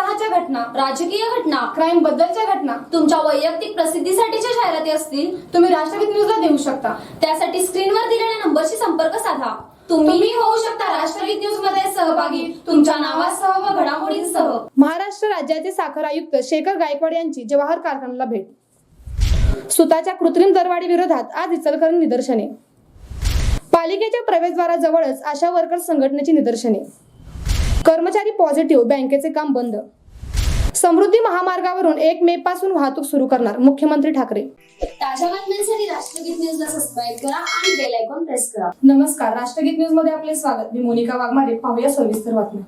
उत्साहाच्या घटना राजकीय घटना क्राईम बद्दलच्या घटना तुमच्या वैयक्तिक प्रसिद्धीसाठीच्या जाहिराती असतील तुम्ही राष्ट्रगीत न्यूजला देऊ शकता. त्यासाठी स्क्रीनवर दिलेल्या नंबरशी संपर्क साधा. तुम्ही होऊ शकता राष्ट्रगीत न्यूजमध्ये सहभागी. तुमच्या नावासह व घडामोडींसह महाराष्ट्र राज्याचे साखर आयुक्त शेखर गायकवाड यांची जवाहर कारखान्याला भेट. सुताच्या कृत्रिम दरवाढी विरोधात आज इचलकरंजी निदर्शने. पालिकेच्या प्रवेशद्वाराजवळच आशा वर्कर संघटनेची निदर्शने. कर्मचारी पॉझिटिव्ह बँकेचे काम बंद. समृद्धी महामार्गावरून एक मे पासून वाहतूक सुरू करणार मुख्यमंत्री ठाकरे. ताज्या बातम्यांसाठी राष्ट्रगीत न्यूजला सबस्क्राईब करा आणि बेल आयकॉन प्रेस करा. नमस्कार राष्ट्रगीत न्यूजमध्ये आपले स्वागत. मी मोनिका वाघमारे. पाहूया सविस्तर बातम्या.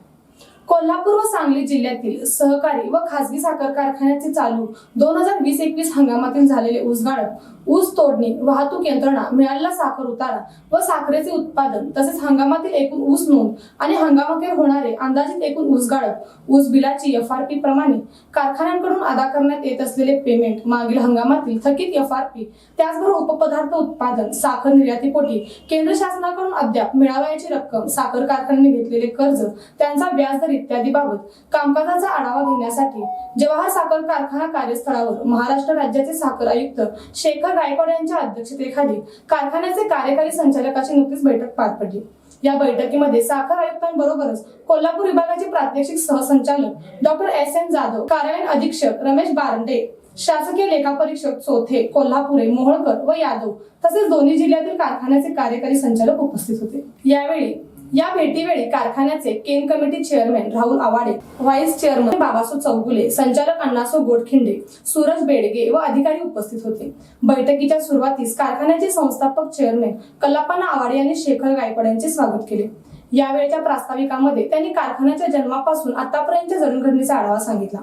कोल्हापूर व सांगली जिल्ह्यातील सहकारी व खासगी साखर कारखान्याचे चालू दोन हजार वीस एकवीस हंगामातील झालेले ऊस गाळप ऊस तोडणी वाहतूक यंत्रणा मिळालेला साखर उतारा व साखरेचे उत्पादन तसेच हंगामातील एकूण ऊस नोंद आणि हंगामाखेर होणारे अंदाजित एकूण ऊस गाळप ऊस बिलाची एफ आर पी प्रमाणे कारखान्यांकडून अदा करण्यात येत असलेले पेमेंट मागील हंगामातील थकीत एफ आर पी त्याचबरोबर उपपदार्थ उत्पादन साखर निर्यातीपोटी केंद्र शासनाकडून अद्याप मिळावयाची रक्कम साखर कारखान्यांनी घेतलेले कर्ज त्यांचा व्याजदर इत्यादी बाबत कामकाजाचा आढावा घेण्यासाठी जवाहर साखर कारखाना कार्यस्थळावर महाराष्ट्र राज्याचे साखर आयुक्त शेखर गायकवाड यांच्या अध्यक्षतेखाली कारखान्याचे कार्यकारी संचालकाची नुकतीच बैठक पार पडली. या बैठकीमध्ये साखर आयुक्तांबरोबरच कोल्हापूर विभागाचे प्रात्यक्षिक सहसंचालक डॉक्टर एस एन जाधव कार्यालयीन अधीक्षक रमेश बारंडे शासकीय लेखापरीक्षक चोथे कोल्हापुरे मोहोळकर व यादव तसेच दोन्ही जिल्ह्यातील कारखान्याचे कार्यकारी संचालक उपस्थित होते. यावेळी या भेटीवेळी कारखान्याचे cane committee chairman Rahul Awade vice chairman Babaso Chougule संचालक अण्णासो गोडखिंडे सूरज बेडगे व अधिकारी उपस्थित होते. बैठकीच्या सुरुवातीस कारखान्याचे संस्थापक चेअरमॅन कल्लापना आवाडे यांनी शेखर गायकवाड यांचे स्वागत केले. यावेळच्या प्रास्ताविकामध्ये त्यांनी कारखान्याच्या जन्मापासून आतापर्यंतच्या जडणघडणीचा आढावा सांगितला.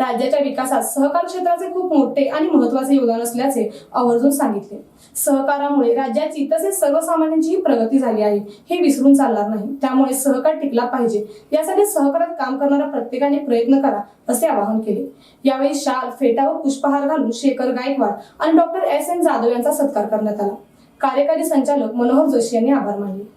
राज्याच्या विकासात सहकार क्षेत्राचे खूप मोठे आणि महत्त्वाचे योगदान असल्याचे आवर्जून सांगितले. सहकारामुळे राज्याची तसेच सर्वसामान्यांचीही प्रगती झाली आहे हे विसरून चालणार नाही. त्यामुळे सहकार टिकला पाहिजे. यासाठी सहकारात काम करणाऱ्या प्रत्येकाने प्रयत्न करा असे आवाहन केले. यावेळी शाल फेटा व पुष्पहार घालून शेखर गायकवाड आणि डॉक्टर एस एन जाधव यांचा सत्कार करण्यात आला. कार्यकारी संचालक मनोहर जोशी यांनी आभार मानले.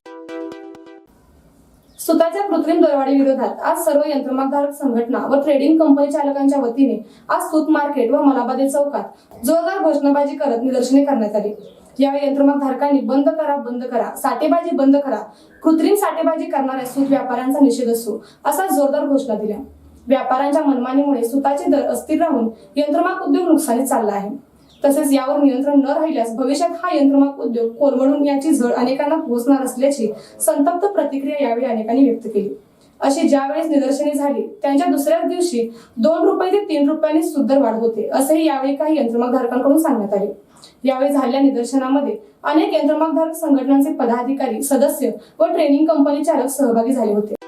सुताच्या कृत्रिम दरवाढी विरोधात आज सर्व यंत्रमागधारक संघटना व ट्रेडिंग कंपनी चालकांच्या वतीने आज सूत मार्केट व मलाबादे चौकात जोरदार घोषणाबाजी करत निदर्शने करण्यात आली. यावेळी यंत्रमागधारकांनी बंद करा बंद करा साठेबाजी बंद करा कृत्रिम साठेबाजी करणाऱ्या सूत व्यापाऱ्यांचा निषेध असो असा जोरदार घोषणा दिल्या. व्यापाऱ्यांच्या मनमानीमुळे सुताचे दर अस्थिर राहून यंत्रमाग उद्योग नुकसानीत चालला आहे. तसेच यावर नियंत्रण न राहिल्यास भविष्यात हा यंत्रमाग उद्योग कोलमडून याची झळ अनेकांना पोहोचणार असल्याची संतप्त प्रतिक्रिया यावेळी अनेकांनी व्यक्त केली. अशी ज्यावेळेस निदर्शने झाली त्यांच्या दुसऱ्याच दिवशी दोन रुपये ते तीन रुपयांनी सुद्धा वाढ होते असेही यावेळी काही यंत्रमाग धारकांकडून सांगण्यात आले. यावेळी झालेल्या निदर्शनामध्ये अनेक यंत्रमागधारक संघटनांचे पदाधिकारी सदस्य व ट्रेनिंग कंपनी चालक सहभागी झाले होते.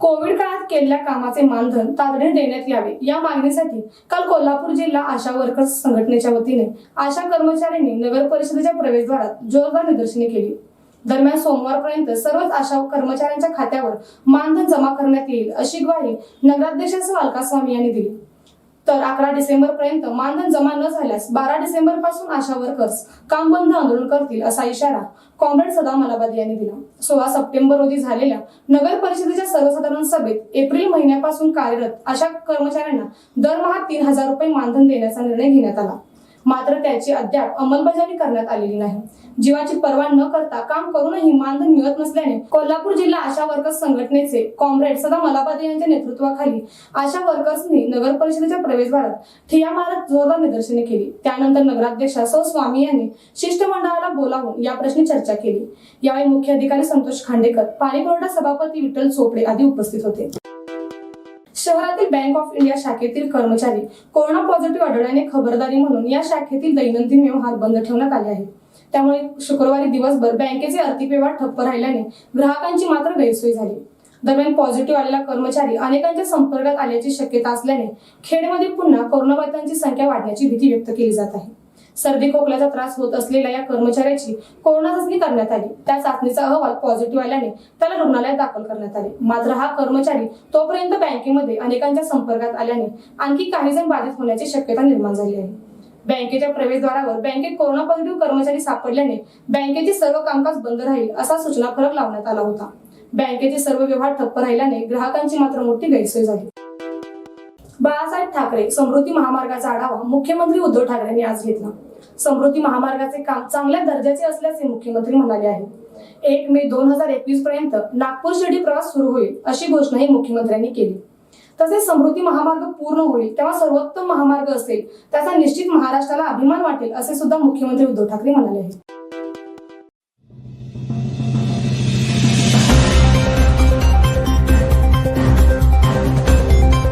कोविड काळात केलेल्या कामाचे मानधन तातडीने देण्यात यावे. या मागणीसाठी काल कोल्हापूर जिल्हा आशा वर्कर्स संघटनेच्या वतीने आशा कर्मचाऱ्यांनी नगर परिषदेच्या प्रवेशद्वारात जोरदार निदर्शने केली. दरम्यान सोमवारपर्यंत सर्वच आशा कर्मचाऱ्यांच्या खात्यावर मानधन जमा करण्यात येईल अशी ग्वाही नगराध्यक्ष स्वामी यांनी दिली. तर अकरा डिसेंबर पर्यंत मानधन जमा न झाल्यास बारा डिसेंबरपासून आशा वर्कर्स काम बंद आंदोलन करतील असा इशारा कॉम्रेड सदा मलाबादी यांनी दिला. सोळा सप्टेंबर रोजी झालेल्या नगर परिषदेच्या सर्वसाधारण सभेत एप्रिल महिन्यापासून कार्यरत अशा कर्मचाऱ्यांना दरमहा तीन हजार रुपये मानधन देण्याचा निर्णय घेण्यात आला. मात्र त्याची अद्याप अंमलबजावणी करण्यात आलेली नाही. जीवाची पर्वा न करता काम करूनही मानधन मिळत नसल्याने कोल्हापूर जिल्हा आशा वर्कर्स संघटनेचे कॉम्रेड सदा मलाबादे यांच्या नेतृत्वाखाली आशा वर्कर्सनी नगर परिषदेच्या प्रवेशद्वारात ठिया मारत जोरदार निदर्शने केली. त्यानंतर नगराध्यक्षा सौ स्वामी यांनी शिष्टमंडळाला बोलावून या प्रश्नी चर्चा केली. यावेळी मुख्य अधिकारी संतोष खांडेकर पाणी पुरवठा सभापती विठ्ठल चोपडे आदी उपस्थित होते. शहरातील बँक ऑफ इंडिया शाखेतील कर्मचारी कोरोना पॉझिटिव्ह आढळल्याने खबरदारी म्हणून या शाखेतील दैनंदिन व्यवहार बंद ठेवण्यात आले आहेत. त्यामुळे शुक्रवारी दिवसभर बँकेचे आर्थिक व्यवहार ठप्प राहिल्याने ग्राहकांची मात्र गैरसोय झाली. दरम्यान पॉझिटिव्ह आलेला कर्मचारी अनेकांच्या संपर्कात आल्याची शक्यता असल्याने खेडमध्ये पुन्हा कोरोनाबाधितांची संख्या वाढण्याची भीती व्यक्त केली जात आहे. सर्दी खोकल्याचा त्रास होत असलेल्या या कर्मचाऱ्याची कोरोना चाचणी करण्यात आली. त्या चाचणीचा अहवाल पॉझिटिव्ह आल्याने त्याला रुग्णालयात दाखल करण्यात आले. मात्र हा कर्मचारी तोपर्यंत बँकेमध्ये अनेकांच्या संपर्कात आल्याने आणखी काही जण बाधित होण्याची शक्यता निर्माण झाली आहे. बँकेच्या प्रवेशद्वारावर बँकेत कोरोना पॉझिटिव्ह कर्मचारी सापडल्याने बँकेचे सर्व कामकाज बंद राहील असा सूचना फरक लावण्यात आला होता. बँकेचे सर्व व्यवहार ठप्प राहिल्याने ग्राहकांची मात्र मोठी गैरसोय झाली. बाळासाहेब ठाकरे समृद्धी महामार्गाचा आढावा मुख्यमंत्री उद्धव ठाकरेंनी आज घेतला. समृद्धी महामार्गाचे काम चांगल्या दर्जाचे असल्याचे मुख्यमंत्री म्हणाले आहे एक मे दोन हजार एकवीस पर्यंत नागपूर शिर्डी प्रवास सुरू होईल अशी घोषणाही मुख्यमंत्र्यांनी केली. तसेच समृद्धी महामार्ग पूर्ण होईल तेव्हा सर्वोत्तम महामार्ग असेल त्याचा निश्चित महाराष्ट्राला अभिमान वाटेल असे सुद्धा मुख्यमंत्री उद्धव ठाकरे म्हणाले आहेत.